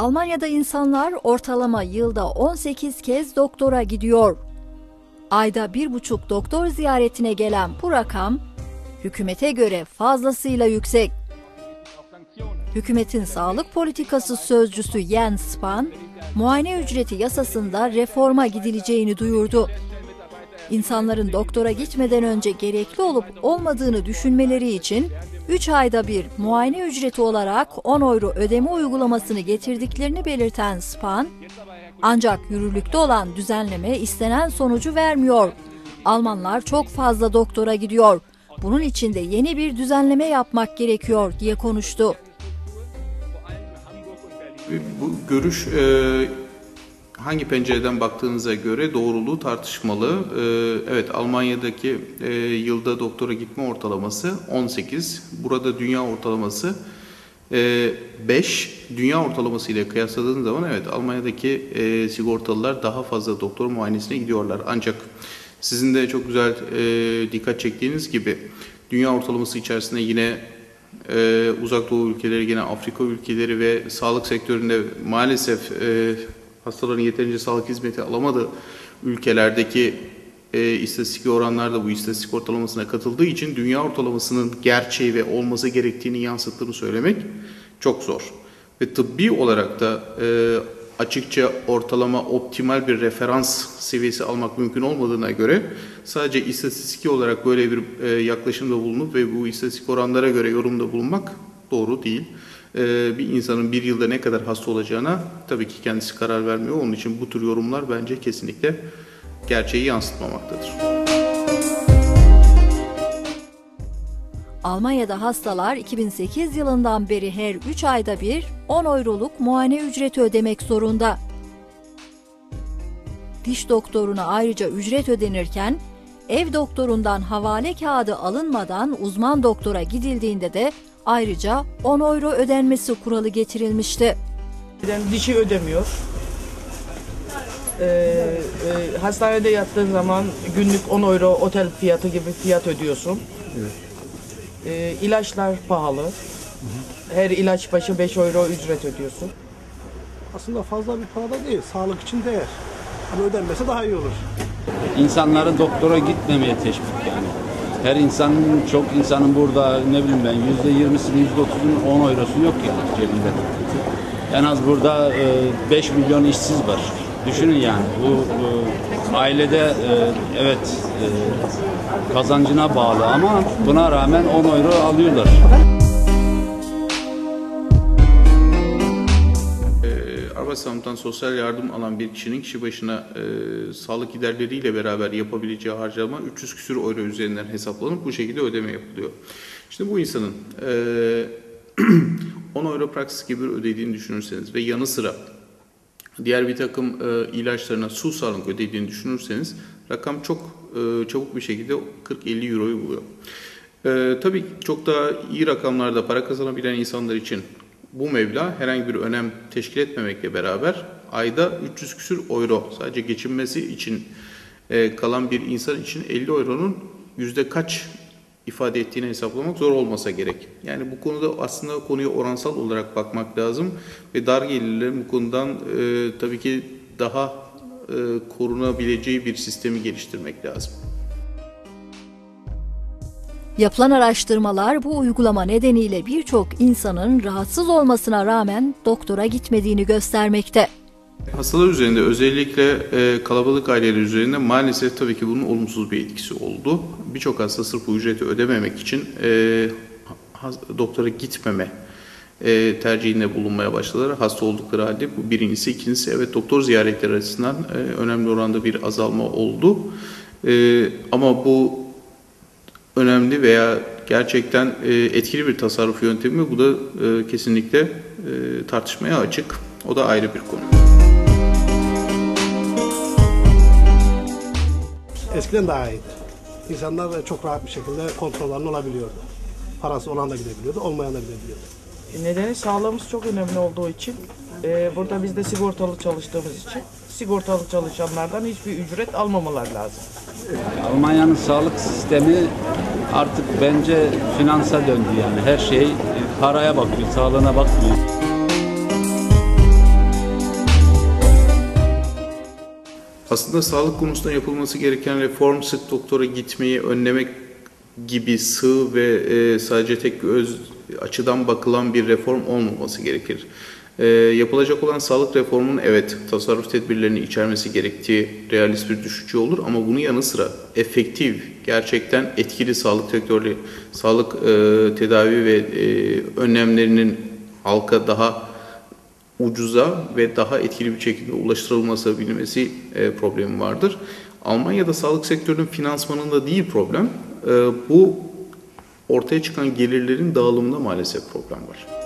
Almanya'da insanlar ortalama yılda 18 kez doktora gidiyor. Ayda bir buçuk doktor ziyaretine gelen bu rakam, hükümete göre fazlasıyla yüksek. Hükümetin sağlık politikası sözcüsü Jens Spahn, muayene ücreti yasasında reforma gidileceğini duyurdu. İnsanların doktora gitmeden önce gerekli olup olmadığını düşünmeleri için 3 ayda bir muayene ücreti olarak 10 euro ödeme uygulamasını getirdiklerini belirten Spahn, ancak yürürlükte olan düzenleme istenen sonucu vermiyor. Almanlar çok fazla doktora gidiyor. Bunun için de yeni bir düzenleme yapmak gerekiyor diye konuştu. Bu görüş e, hangi pencereden baktığınıza göre doğruluğu tartışmalı. E, evet Almanya'daki e, yılda doktora gitme ortalaması 18. Burada dünya ortalaması e, 5. Dünya ortalaması ile kıyasladığınız zaman evet Almanya'daki e, sigortalılar daha fazla doktor muayenesine gidiyorlar. Ancak sizin de çok güzel e, dikkat çektiğiniz gibi dünya ortalaması içerisinde yine ee, uzak doğu ülkeleri, yine Afrika ülkeleri ve sağlık sektöründe maalesef e, hastaların yeterince sağlık hizmeti alamadığı ülkelerdeki e, istatistik oranlar da bu istatistik ortalamasına katıldığı için dünya ortalamasının gerçeği ve olması gerektiğini yansıttığını söylemek çok zor. Ve tıbbi olarak da e, açıkça ortalama optimal bir referans seviyesi almak mümkün olmadığına göre sadece istatistik olarak böyle bir e, yaklaşımda bulunup ve bu istatistik oranlara göre yorumda bulunmak doğru değil. E, bir insanın bir yılda ne kadar hasta olacağına tabii ki kendisi karar vermiyor. Onun için bu tür yorumlar bence kesinlikle gerçeği yansıtmamaktadır. Almanya'da hastalar 2008 yılından beri her 3 ayda bir 10 euroluk muayene ücreti ödemek zorunda. Diş doktoruna ayrıca ücret ödenirken ev doktorundan havale kağıdı alınmadan uzman doktora gidildiğinde de ayrıca 10 euro ödenmesi kuralı getirilmişti. Dişi ödemiyor. Ee, e, hastanede yattığın zaman günlük 10 euro otel fiyatı gibi fiyat ödüyorsun. Evet. Ee, ilaçlar pahalı. Her ilaç başı 5 euro ücret ödüyorsun. Aslında fazla bir para da değil. Sağlık için değer. Ama ödenmese daha iyi olur. İnsanları doktora gitmemeye teşvik yani. Her insanın, çok insanın burada ne bileyim ben yüzde yirmisinin, yüzde otuzunun on eurosu yok yani cebinde. En az burada 5 e, milyon işsiz var. Düşünün yani bu, bu ailede e, evet e, kazancına bağlı ama buna rağmen 10 euro alıyorlar. Arbasam'dan sosyal yardım alan bir kişinin kişi başına e, sağlık giderleriyle beraber yapabileceği harcama 300 küsür euro üzerinden hesaplanıp bu şekilde ödeme yapılıyor. İşte bu insanın e, 10 euro praksis gibi ödediğini düşünürseniz ve yanı sıra diğer bir takım e, ilaçlarına su sağlık ödediğini düşünürseniz rakam çok e, çabuk bir şekilde 40-50 euroyu buluyor. E, tabii çok daha iyi rakamlarda para kazanabilen insanlar için bu meblağ herhangi bir önem teşkil etmemekle beraber ayda 300 küsür euro sadece geçinmesi için e, kalan bir insan için 50 euronun yüzde kaç ifade ettiğini hesaplamak zor olmasa gerek. Yani bu konuda aslında konuya oransal olarak bakmak lazım ve dar gelirlerin bu konudan e, tabii ki daha e, korunabileceği bir sistemi geliştirmek lazım. Yapılan araştırmalar bu uygulama nedeniyle birçok insanın rahatsız olmasına rağmen doktora gitmediğini göstermekte. Hastalar üzerinde özellikle e, kalabalık aileler üzerinde maalesef tabii ki bunun olumsuz bir etkisi oldu. Birçok hasta sırf ücreti ödememek için e, doktora gitmeme e, tercihinde bulunmaya başladılar. Hasta oldukları halde bu birincisi. ikincisi evet doktor ziyaretleri açısından önemli oranda bir azalma oldu. Ama bu önemli veya gerçekten e, etkili bir tasarruf yöntemi bu da e, kesinlikle e, tartışmaya açık. O da ayrı bir konu. Eskiden daha iyiydi. İnsanlar çok rahat bir şekilde kontrollerini olabiliyordu. Parası olan da gidebiliyordu, olmayan da gidebiliyordu. Nedeni sağlığımız çok önemli olduğu için e, burada biz de sigortalı çalıştığımız için sigortalı çalışanlardan hiçbir ücret almamalar lazım. Almanya'nın sağlık sistemi artık bence finansa döndü yani. Her şey e, paraya bakıyor, sağlığına bakmıyor. Aslında sağlık konusunda yapılması gereken reform sık doktora gitmeyi önlemek gibi sığ ve e, sadece tek öz açıdan bakılan bir reform olmaması gerekir. E, yapılacak olan sağlık reformunun evet tasarruf tedbirlerini içermesi gerektiği realist bir düşünce olur ama bunun yanı sıra efektif gerçekten etkili sağlık sektörü, sağlık e, tedavi ve e, önlemlerinin halka daha ucuza ve daha etkili bir şekilde ulaştırılması bilmesi e, problemi vardır. Almanya'da sağlık sektörünün finansmanında değil problem, e, bu ortaya çıkan gelirlerin dağılımında maalesef problem var.